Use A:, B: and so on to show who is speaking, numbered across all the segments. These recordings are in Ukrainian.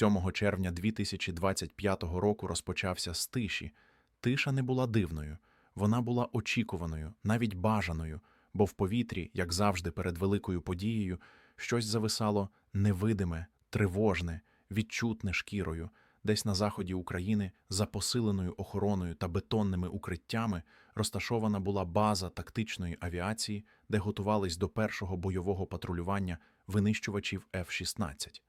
A: 7 червня 2025 року розпочався з тиші. Тиша не була дивною, вона була очікуваною, навіть бажаною, бо в повітрі, як завжди, перед великою подією, щось зависало невидиме, тривожне, відчутне шкірою. Десь на заході України, за посиленою охороною та бетонними укриттями, розташована була база тактичної авіації, де готувались до першого бойового патрулювання винищувачів F-16.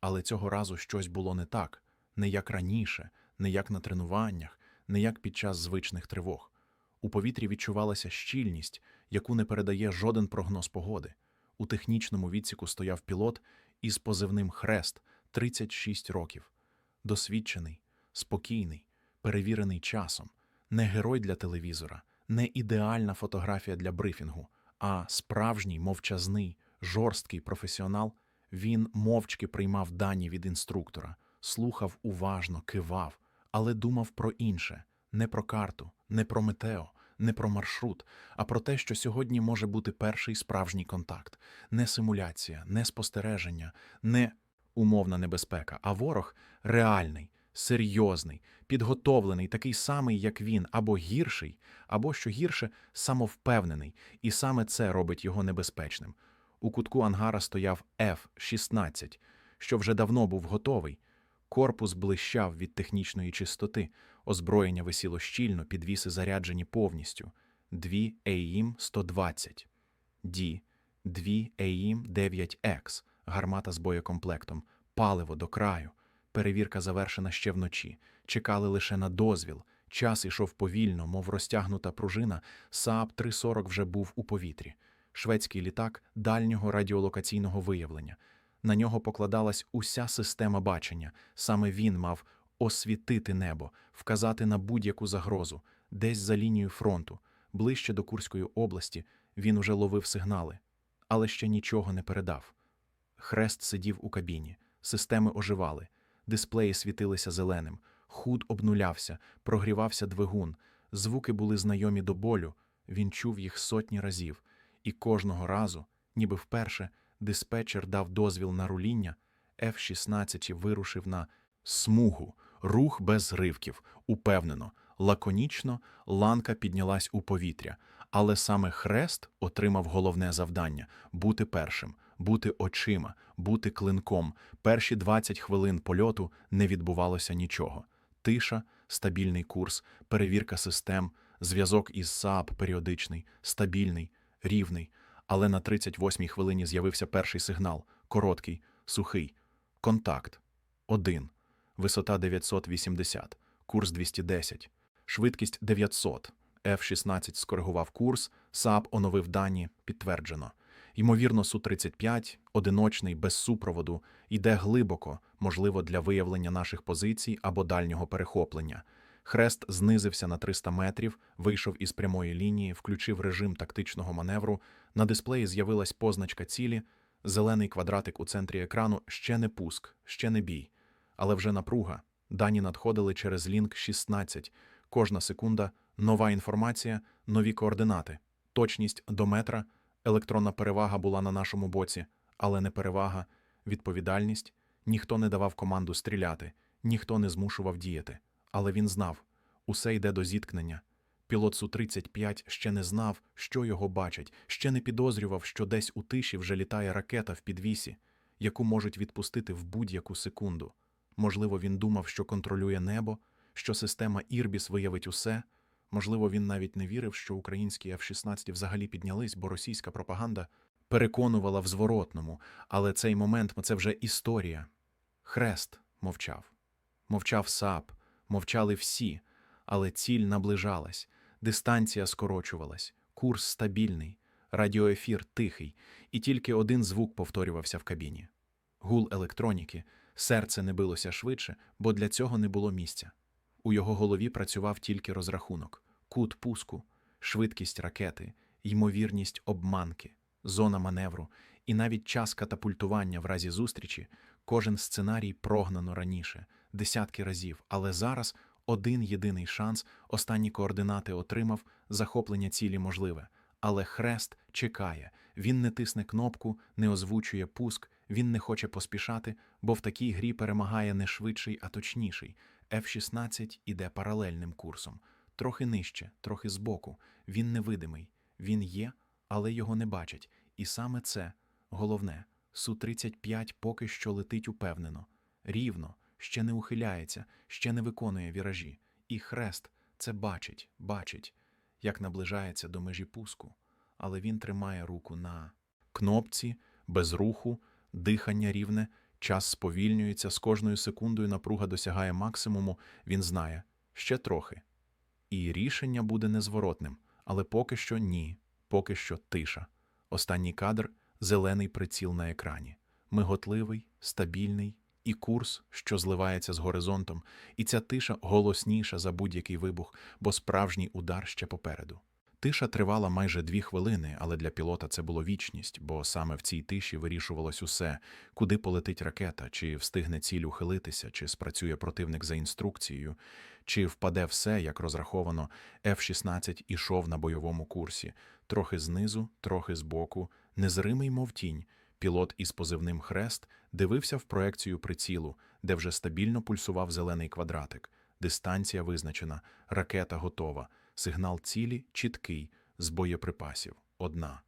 A: Але цього разу щось було не так, не як раніше, не як на тренуваннях, не як під час звичних тривог. У повітрі відчувалася щільність, яку не передає жоден прогноз погоди. У технічному відсіку стояв пілот із позивним Хрест 36 років. Досвідчений, спокійний, перевірений часом, не герой для телевізора, не ідеальна фотографія для брифінгу, а справжній мовчазний, жорсткий професіонал. Він мовчки приймав дані від інструктора, слухав уважно, кивав, але думав про інше не про карту, не про метео, не про маршрут, а про те, що сьогодні може бути перший справжній контакт, не симуляція, не спостереження, не умовна небезпека, а ворог реальний, серйозний, підготовлений, такий самий, як він, або гірший, або що гірше, самовпевнений, і саме це робить його небезпечним. У кутку ангара стояв F-16, що вже давно був готовий. Корпус блищав від технічної чистоти, озброєння висіло щільно, підвіси заряджені повністю. Дві AIM-120, D, дві AIM-9X, гармата з боєкомплектом, паливо до краю. Перевірка завершена ще вночі. Чекали лише на дозвіл. Час ішов повільно, мов розтягнута пружина. Saab 340 вже був у повітрі. Шведський літак дальнього радіолокаційного виявлення. На нього покладалась уся система бачення. Саме він мав освітити небо, вказати на будь-яку загрозу, десь за лінією фронту, ближче до Курської області. Він уже ловив сигнали, але ще нічого не передав. Хрест сидів у кабіні, системи оживали, дисплеї світилися зеленим, худ обнулявся, прогрівався двигун, звуки були знайомі до болю, він чув їх сотні разів, і кожного разу, ніби вперше, диспетчер дав дозвіл на руління, F-16 вирушив на смугу, рух без ривків, упевнено, лаконічно ланка піднялась у повітря, але саме хрест отримав головне завдання бути першим, бути очима, бути клинком. Перші 20 хвилин польоту не відбувалося нічого. Тиша, стабільний курс, перевірка систем, зв'язок із САП періодичний, стабільний, рівний. Але на 38-й хвилині з'явився перший сигнал короткий, сухий. Контакт. Один. Висота 980, курс 210, швидкість 900. F-16 скоригував курс, САП оновив дані, підтверджено. Ймовірно, Су-35, одиночний, без супроводу, йде глибоко, можливо, для виявлення наших позицій або дальнього перехоплення. Хрест знизився на 300 метрів, вийшов із прямої лінії, включив режим тактичного маневру. На дисплеї з'явилась позначка цілі, зелений квадратик у центрі екрану ще не пуск, ще не бій. Але вже напруга. Дані надходили через лінк 16. Кожна секунда нова інформація, нові координати, точність до метра. Електронна перевага була на нашому боці, але не перевага, відповідальність. Ніхто не давав команду стріляти, ніхто не змушував діяти. Але він знав усе йде до зіткнення. Пілот Су-35 ще не знав, що його бачать, ще не підозрював, що десь у тиші вже літає ракета в підвісі, яку можуть відпустити в будь-яку секунду. Можливо, він думав, що контролює небо, що система Ірбіс виявить усе. Можливо, він навіть не вірив, що українські F-16 взагалі піднялись, бо російська пропаганда переконувала в зворотному. Але цей момент це вже історія. Хрест мовчав. Мовчав САП, мовчали всі, але ціль наближалась, дистанція скорочувалась, курс стабільний, радіоефір тихий, і тільки один звук повторювався в кабіні. Гул електроніки, серце не билося швидше, бо для цього не було місця. У його голові працював тільки розрахунок, кут пуску, швидкість ракети, ймовірність обманки, зона маневру і навіть час катапультування в разі зустрічі, кожен сценарій прогнано раніше, десятки разів, але зараз один єдиний шанс, останні координати отримав, захоплення цілі можливе. Але хрест чекає, він не тисне кнопку, не озвучує пуск, Він не хоче поспішати, бо в такій грі перемагає не швидший, а точніший. F-16 іде паралельним курсом. Трохи нижче, трохи збоку. Він невидимий. Він є, але його не бачать. І саме це головне. Су-35 поки що летить упевнено. Рівно, ще не ухиляється, ще не виконує віражі. І хрест це бачить, бачить, як наближається до межі пуску. Але він тримає руку на кнопці, без руху, дихання рівне, час сповільнюється, з кожною секундою напруга досягає максимуму, він знає ще трохи. І рішення буде незворотним, але поки що ні, поки що тиша. Останній кадр зелений приціл на екрані. Миготливий, стабільний, і курс, що зливається з горизонтом, і ця тиша голосніша за будь-який вибух, бо справжній удар ще попереду. Тиша тривала майже дві хвилини, але для пілота це було вічність, бо саме в цій тиші вирішувалось усе, куди полетить ракета, чи встигне ціль ухилитися, чи спрацює противник за інструкцією, чи впаде все, як розраховано, F-16 ішов на бойовому курсі, трохи знизу, трохи збоку, незримий, мов тінь. Пілот із позивним хрест дивився в проекцію прицілу, де вже стабільно пульсував зелений квадратик. Дистанція визначена, ракета готова. Сигнал цілі чіткий з боєприпасів. Одна.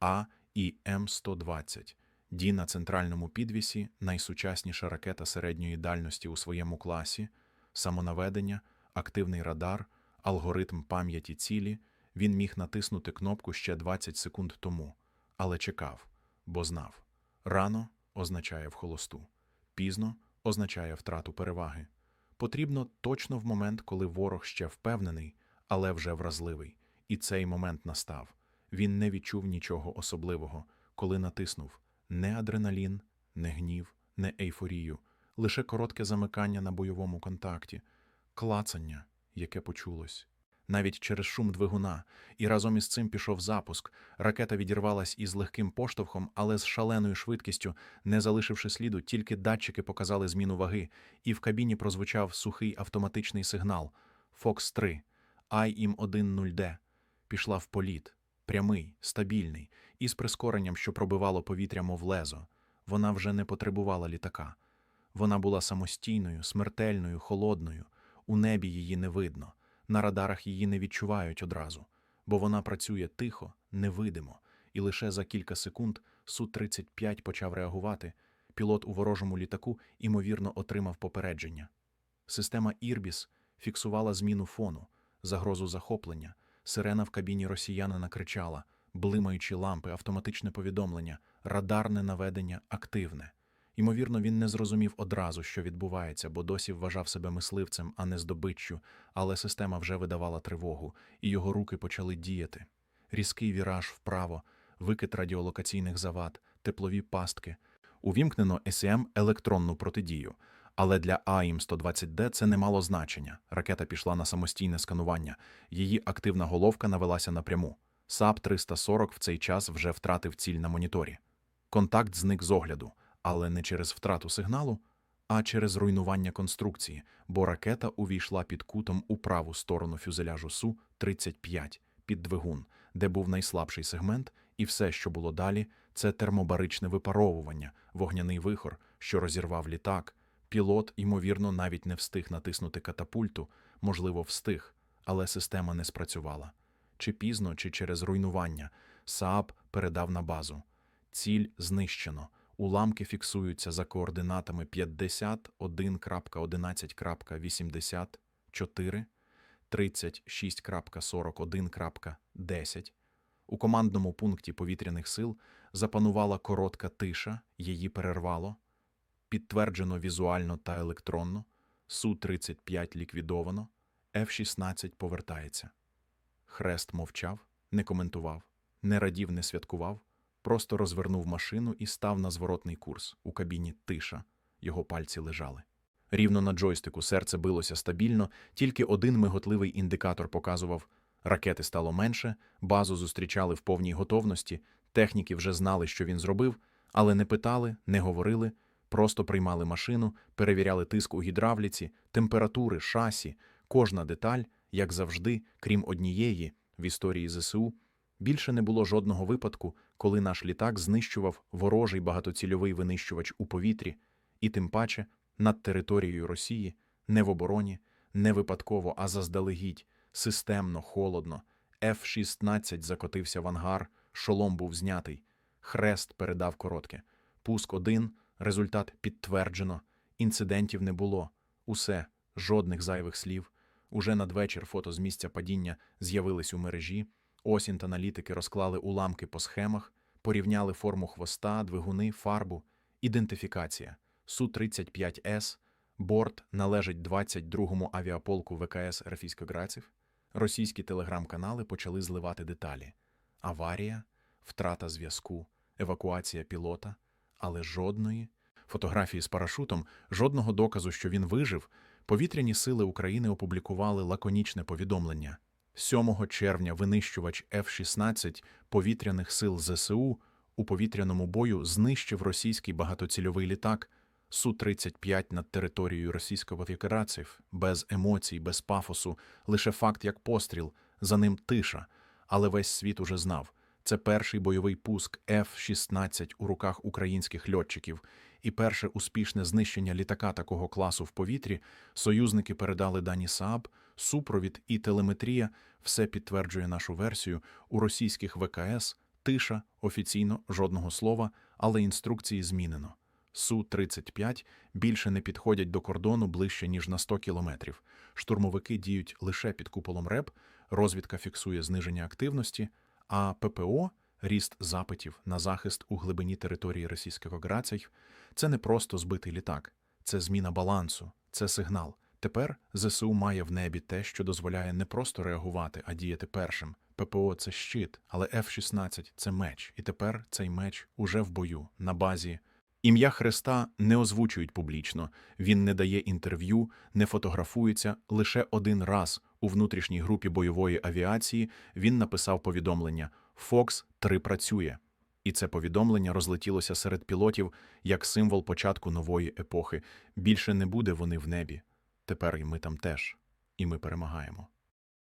A: А і М120. Ді на центральному підвісі найсучасніша ракета середньої дальності у своєму класі, самонаведення, активний радар, алгоритм пам'яті цілі. Він міг натиснути кнопку ще 20 секунд тому, але чекав, бо знав. Рано означає в холосту, пізно означає втрату переваги. Потрібно точно в момент, коли ворог ще впевнений, але вже вразливий. І цей момент настав. Він не відчув нічого особливого, коли натиснув не адреналін, не гнів, не ейфорію, лише коротке замикання на бойовому контакті, клацання, яке почулось. Навіть через шум двигуна, і разом із цим пішов запуск. Ракета відірвалась із легким поштовхом, але з шаленою швидкістю, не залишивши сліду, тільки датчики показали зміну ваги, і в кабіні прозвучав сухий автоматичний сигнал Фокс 3 IM-10D пішла в політ, прямий, стабільний, із прискоренням, що пробивало повітря, мов лезо. Вона вже не потребувала літака. Вона була самостійною, смертельною, холодною. У небі її не видно, на радарах її не відчувають одразу, бо вона працює тихо, невидимо, і лише за кілька секунд Су-35 почав реагувати. Пілот у ворожому літаку, імовірно, отримав попередження. Система Ірбіс фіксувала зміну фону, загрозу захоплення. Сирена в кабіні росіянина кричала, блимаючі лампи, автоматичне повідомлення, радарне наведення активне. Ймовірно, він не зрозумів одразу, що відбувається, бо досі вважав себе мисливцем, а не здобиччю, але система вже видавала тривогу, і його руки почали діяти. Різкий віраж вправо, викид радіолокаційних завад, теплові пастки. Увімкнено СМ електронну протидію. Але для АІМ-120Д це не мало значення. Ракета пішла на самостійне сканування. Її активна головка навелася напряму. САП-340 в цей час вже втратив ціль на моніторі. Контакт зник з огляду, але не через втрату сигналу, а через руйнування конструкції, бо ракета увійшла під кутом у праву сторону фюзеляжу Су-35 під двигун, де був найслабший сегмент, і все, що було далі, це термобаричне випаровування, вогняний вихор, що розірвав літак. Пілот, ймовірно, навіть не встиг натиснути катапульту, можливо, встиг, але система не спрацювала. Чи пізно, чи через руйнування, СААП передав на базу. Ціль знищено. Уламки фіксуються за координатами 51.11.84, 36.41.10. У командному пункті повітряних сил запанувала коротка тиша, її перервало. Підтверджено візуально та електронно. Су-35 ліквідовано. F-16 повертається. Хрест мовчав, не коментував, не радів, не святкував, просто розвернув машину і став на зворотний курс. У кабіні тиша, його пальці лежали. Рівно на джойстику серце билося стабільно, тільки один миготливий індикатор показував ракети стало менше, базу зустрічали в повній готовності, техніки вже знали, що він зробив, але не питали, не говорили, просто приймали машину, перевіряли тиск у гідравліці, температури, шасі, кожна деталь, як завжди, крім однієї в історії ЗСУ, Більше не було жодного випадку, коли наш літак знищував ворожий багатоцільовий винищувач у повітрі, і тим паче над територією Росії, не в обороні, не випадково, а заздалегідь, системно, холодно. F-16 закотився в ангар, шолом був знятий. Хрест передав коротке. Пуск один, результат підтверджено. Інцидентів не було. Усе, жодних зайвих слів. Уже надвечір фото з місця падіння з'явились у мережі. Осінь та аналітики розклали уламки по схемах, порівняли форму хвоста, двигуни, фарбу, ідентифікація. Су-35С, борт належить 22-му авіаполку ВКС Рафійськограців. Російські телеграм-канали почали зливати деталі. Аварія, втрата зв'язку, евакуація пілота, але жодної фотографії з парашутом, жодного доказу, що він вижив, повітряні сили України опублікували лаконічне повідомлення. 7 червня винищувач F-16 повітряних сил ЗСУ у повітряному бою знищив російський багатоцільовий літак Су-35 над територією Російської Федерації без емоцій, без пафосу, лише факт як постріл, за ним тиша. Але весь світ уже знав. Це перший бойовий пуск F-16 у руках українських льотчиків, і перше успішне знищення літака такого класу в повітрі союзники передали дані СААБ, супровід і телеметрія все підтверджує нашу версію. У російських ВКС тиша, офіційно жодного слова, але інструкції змінено. Су-35 більше не підходять до кордону ближче, ніж на 100 кілометрів. Штурмовики діють лише під куполом РЕП, розвідка фіксує зниження активності, а ППО – ріст запитів на захист у глибині території Російського Грацій – це не просто збитий літак, це зміна балансу, це сигнал. Тепер ЗСУ має в небі те, що дозволяє не просто реагувати, а діяти першим. ППО – це щит, але F-16 – це меч, і тепер цей меч уже в бою, на базі Ім'я Христа не озвучують публічно, він не дає інтерв'ю, не фотографується. Лише один раз у внутрішній групі бойової авіації він написав повідомлення «Фокс 3 працює». І це повідомлення розлетілося серед пілотів як символ початку нової епохи. Більше не буде вони в небі. Тепер і ми там теж, і ми перемагаємо.